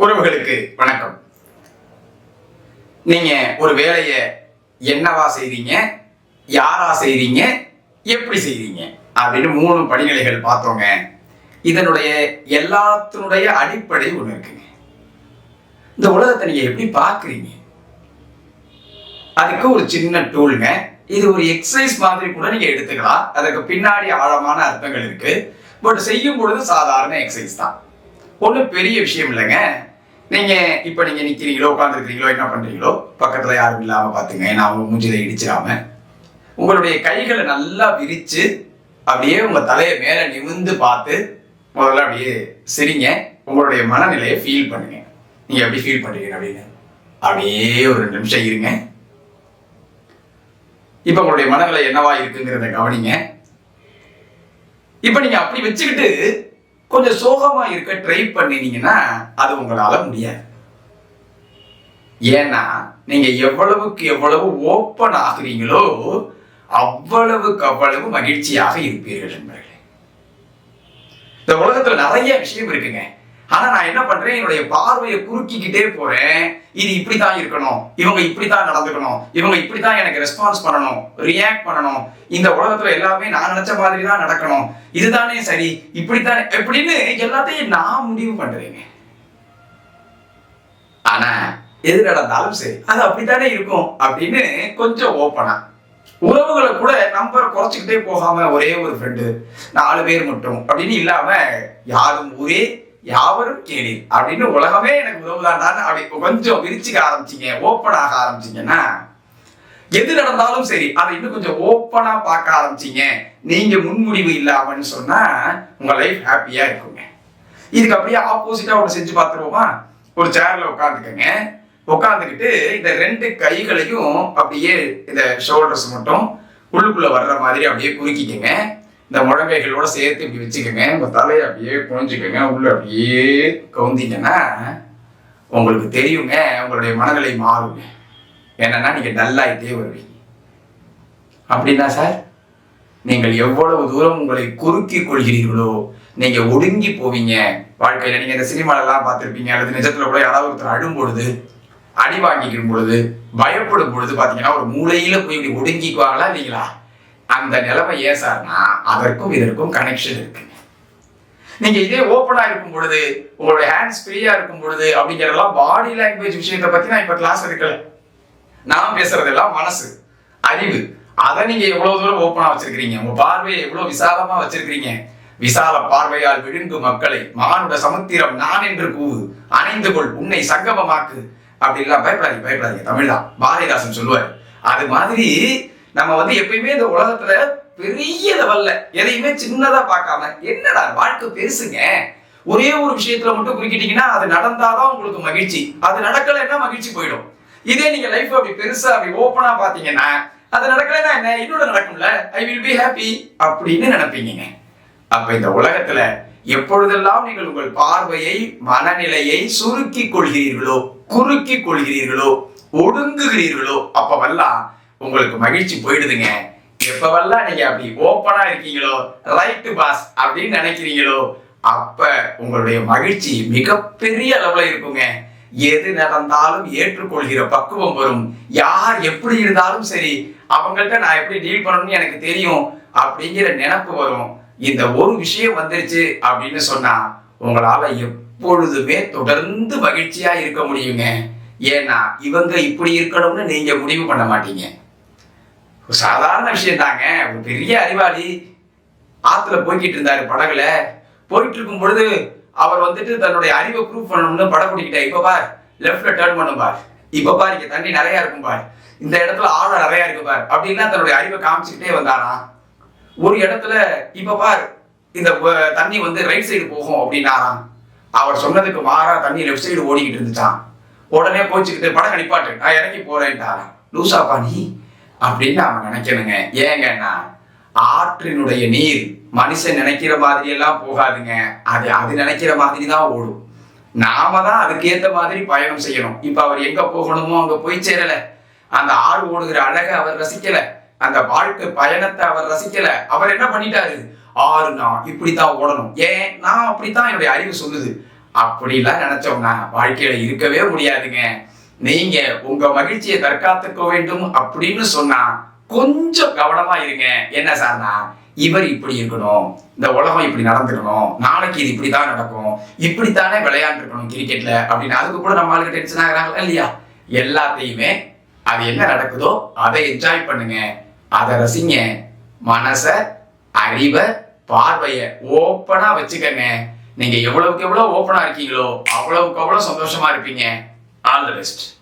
உறவுகளுக்கு வணக்கம். நீங்க ஒரு வேலையை என்னவா செய்றீங்க? யாரா செய்றீங்க? எப்படி செய்றீங்க? அப்படின்னு மூணு படிநிலைகள் பார்த்தோங்க. இதனுடைய எல்லாத்தினுடைய அடிப்படை ஒன்று இருக்குங்க. இந்த உலகத்தை நீங்க எப்படி பார்க்குறீங்க? அதுக்கு ஒரு சின்ன டூலுங்க இது ஒரு எக்ஸசைஸ் மாதிரி கூட நீங்க எடுத்துக்கலாம். அதுக்கு பின்னாடி ஆழமான அர்த்தங்கள் இருக்கு. பட் செய்யும் பொழுது சாதாரண எக்ஸசைஸ் தான். ஒன்றும் பெரிய விஷயம் இல்லைங்க. நீங்க இப்ப நீங்க நிக்கிறீங்களோ உட்காந்துருக்கிறீங்களோ என்ன பண்றீங்களோ பக்கத்துல யாரும் இல்லாம பாத்துங்க. நான் அவங்க மூஞ்சில இடிச்சிடாம. உங்களுடைய கைகளை நல்லா விரிச்சு அப்படியே உங்க தலையை மேல நிமிந்து பார்த்து முதல்ல அப்படியே சிரிங்க. உங்களுடைய மனநிலையை ஃபீல் பண்ணுங்க. நீங்க எப்படி ஃபீல் பண்றீங்க அப்படின்னு. அப்படியே ஒரு ரெண்டு நிமிஷம் இருங்க. இப்ப உங்களுடைய மனநிலை என்னவா இருக்குங்கிறத கவனிங்க. இப்ப நீங்க அப்படி வச்சுக்கிட்டு கொஞ்சம் சோகமா இருக்க ட்ரை பண்ணினீங்கன்னா அது உங்களால முடியாது. ஏன்னா நீங்க எவ்வளவுக்கு எவ்வளவு ஓப்பன் ஆகுறீங்களோ அவ்வளவுக்கு அவ்வளவு மகிழ்ச்சியாக இருப்பீர்கள் நண்பர்களே. இந்த உலகத்துல நிறைய விஷயம் இருக்குங்க. ஆனா நான் என்ன பண்றேன்? என்னுடைய பார்வையை குறுக்கிக்கிட்டே போறேன். இது இப்படித்தான் இருக்கணும். இவங்க இப்படித்தான் நடந்துக்கணும். இவங்க இப்படித்தான் எனக்கு ரெஸ்பான்ஸ் பண்ணணும். ரியாக்ட் பண்ணணும். இந்த உலகத்துல எல்லாமே நான் நினைச்ச மாதிரி தான் நடக்கணும். இதுதானே சரி. இப்படித்தான் எப்படின்னு எல்லாத்தையும் நான் முடிவு பண்றேங்க. ஆனா எது நடந்தாலும் சரி அது அப்படித்தானே இருக்கும் அப்படின்னு கொஞ்சம் ஓப்பனா உறவுகளை கூட நம்பர் குறைச்சிக்கிட்டே போகாம ஒரே ஒரு ஃப்ரெண்டு நாலு பேர் மட்டும் அப்படின்னு இல்லாம யாரும் ஒரே யாவரும் கேளீர். அப்படின்னு உலகமே எனக்கு உதவுதாண்டான்னு அப்படி கொஞ்சம் விரிச்சுக்க ஆரம்பிச்சிங்க ஓப்பன் ஆக ஆரம்பிச்சிங்கன்னா எது நடந்தாலும் சரி அதை இன்னும் கொஞ்சம் ஓப்பனா பார்க்க ஆரம்பிச்சிங்க. நீங்க முன்முடிவு இல்லாமன்னு சொன்னா உங்க லைஃப் ஹாப்பியா இருக்குங்க. இதுக்கு அப்படியே ஆப்போசிட்டா ஒன்று செஞ்சு பார்த்துருவோமா? ஒரு சேர்ல உட்காந்துக்கங்க உட்காந்துக்கிட்டு இந்த ரெண்டு கைகளையும் அப்படியே இந்த ஷோல்டர்ஸ் மட்டும் உள்ளுக்குள்ள வர்ற மாதிரி அப்படியே குறுக்கிக்கங்க. இந்த முழங்கைகளோட சேர்த்து இப்படி வச்சுக்கோங்க. உங்கள் தலையை அப்படியே குழஞ்சிக்கோங்க உள்ள அப்படியே கவுந்தீங்கன்னா உங்களுக்கு தெரியுங்க உங்களுடைய மனநிலை மாறுங்க. என்னன்னா நீங்கள் டல்லாயிட்டே வருவீங்க. அப்படின்னா சார் நீங்கள் எவ்வளவு தூரம் உங்களை குறுக்கி கொள்கிறீர்களோ நீங்க ஒடுங்கி போவீங்க. வாழ்க்கையில நீங்க இந்த சினிமாலெல்லாம் பார்த்துருப்பீங்க அல்லது நிஜத்துல கூட யாராவது ஒருத்தர் அழும் பொழுது அடி வாங்கிக்கும் பொழுது பயப்படும் பொழுது பாத்தீங்கன்னா ஒரு மூலையில போய் இப்படி ஒடுங்கிக்குவாங்களா இல்லைங்களா? அந்த நிலைமை ஏன் சார்னா அதற்கும் இதற்கும் கனெக்ஷன் இருக்கு. நீங்க இதே ஓப்பனா இருக்கும் பொழுது உங்களுடைய ஹேண்ட்ஸ் ஃப்ரீயா இருக்கும் பொழுது அப்படிங்கறதெல்லாம் பாடி லாங்குவேஜ் விஷயத்தை பத்தி நான் இப்ப கிளாஸ் எடுக்கல. நான் பேசுறதெல்லாம் மனசு அறிவு. அதை நீங்க எவ்வளவு தூரம் ஓப்பனா வச்சிருக்கீங்க உங்க பார்வையை எவ்வளவு விசாலமா வச்சிருக்கீங்க விசால பார்வையால் விழுங்கு மக்களை மானுட சமுத்திரம் நான் என்று கூவு அணைந்து கொள் உன்னை சங்கமமாக்கு. அப்படி எல்லாம் பயப்படாதீங்க பயப்படாதீங்க. தமிழா பாரதிதாசன் சொல்லுவார். அது மாதிரி நம்ம வந்து எப்பயுமே இந்த உலகத்துல பெரிய லெவல்ல எதையுமே சின்னதா பார்க்காம என்னடா வாழ்க்கை பெருசுங்க? ஒரே ஒரு விஷயத்துல மட்டும் குறிக்கிட்டீங்கன்னா அது நடந்தாதான் உங்களுக்கு மகிழ்ச்சி. அது நடக்கலைன்னா மகிழ்ச்சி போயிடும். இதே நீங்க லைஃப் அப்படி பெருசா அப்படி ஓப்பனா பாத்தீங்கன்னா அது நடக்கலைன்னா என்ன? இன்னொரு நடக்கும்ல? ஐ வில் பி ஹாப்பி அப்படின்னு நினைப்பீங்க அப்ப இந்த உலகத்துல எப்பொழுதெல்லாம் நீங்கள் உங்கள் பார்வையை மனநிலையை சுருக்கி கொள்கிறீர்களோ குறுக்கி கொள்கிறீர்களோ ஒடுங்குகிறீர்களோ அப்பவெல்லாம் உங்களுக்கு மகிழ்ச்சி போயிடுதுங்க. எப்பவெல்லாம் நீங்க அப்படி ஓப்பனா இருக்கீங்களோ ரைட்டு பாஸ் அப்படின்னு நினைக்கிறீங்களோ அப்ப உங்களுடைய மகிழ்ச்சி மிகப்பெரிய அளவுல இருக்குங்க. எது நடந்தாலும் ஏற்றுக்கொள்கிற பக்குவம் வரும். யார் எப்படி இருந்தாலும் சரி அவங்கள்ட்ட நான் எப்படி டீல் பண்ணணும்னு எனக்கு தெரியும் அப்படிங்கிற நினப்பு வரும். இந்த ஒரு விஷயம் வந்துருச்சு அப்படின்னு சொன்னா உங்களால எப்பொழுதுமே தொடர்ந்து மகிழ்ச்சியா இருக்க முடியுங்க. ஏன்னா இவங்க இப்படி இருக்கணும்னு நீங்க முடிவு பண்ண மாட்டீங்க. ஒரு சாதாரண விஷயம் தாங்க. ஒரு பெரிய அறிவாளி ஆத்துல போய்கிட்டு இருந்தாரு படகுல. போயிட்டு இருக்கும் பொழுது அவர் வந்துட்டு தன்னுடைய அறிவை ப்ரூவ் பண்ணணும்னு படம் படகுடிக்கிட்ட இப்ப பார் லெஃப்ட்ல டேர்ன் பண்ணும் பார். இப்ப பார் இங்க தண்ணி நிறைய இருக்கும் பார். இந்த இடத்துல ஆழம் நிறைய இருக்கு பார். அப்படின்னா தன்னுடைய அறிவை காமிச்சுக்கிட்டே வந்தாராம் ஒரு இடத்துல இப்ப பார் இந்த தண்ணி வந்து ரைட் சைடு போகும் அப்படின்னாராம் அவர் சொன்னதுக்கு மாறா தண்ணி லெஃப்ட் சைடு ஓடிக்கிட்டு இருந்துச்சான் உடனே போச்சுக்கிட்டு படம் நிப்பாட்டு நான் இறங்கி போறேன்ட்டாராம் லூசாப்பா நீ அப்படின்னு அவன் நினைக்கணுங்க. ஏங்கன்னா ஆற்றினுடைய நீர் மனுஷன் நினைக்கிற மாதிரி எல்லாம் போகாதுங்க. அது அது நினைக்கிற மாதிரி தான் ஓடும். நாம தான் அதுக்கேத்த மாதிரி பயணம் செய்யணும். இப்ப அவர் எங்க போகணுமோ அங்க போய் சேரல. அந்த ஆறு ஓடுகிற அழகை அவர் ரசிக்கல. அந்த வாழ்க்கை பயணத்தை அவர் ரசிக்கல. அவர் என்ன பண்ணிட்டாரு? ஆறு நான் இப்படித்தான் ஓடணும். ஏன்? நான் அப்படித்தான் என்னுடைய அறிவு சொல்லுது. அப்படிலாம் நினைச்சோம்னா வாழ்க்கையில இருக்கவே முடியாதுங்க. நீங்க உங்க மகிழ்ச்சியை தற்காத்துக்க வேண்டும் அப்படின்னு சொன்னா கொஞ்சம் கவனமா இருங்க. என்ன சார்னா இவர் இப்படி இருக்கணும் இந்த உலகம் இப்படி நடந்துக்கணும் நாளைக்கு இது இப்படிதான் நடக்கும் இப்படித்தானே விளையாண்டுருக்கணும் கிரிக்கெட்ல அப்படின்னு அதுக்கு கூட நம்ம ஆளுக்கு டென்ஷன் ஆகிறாங்களா இல்லையா? எல்லாத்தையுமே அது என்ன நடக்குதோ அதை என்ஜாய் பண்ணுங்க. அதை ரசிங்க. மனச அறிவை பார்வைய ஓப்பனா வச்சுக்கங்க. நீங்க எவ்வளவுக்கு எவ்வளவு ஓப்பனா இருக்கீங்களோ அவ்வளவுக்கு அவ்வளவு சந்தோஷமா இருப்பீங்க. All the best.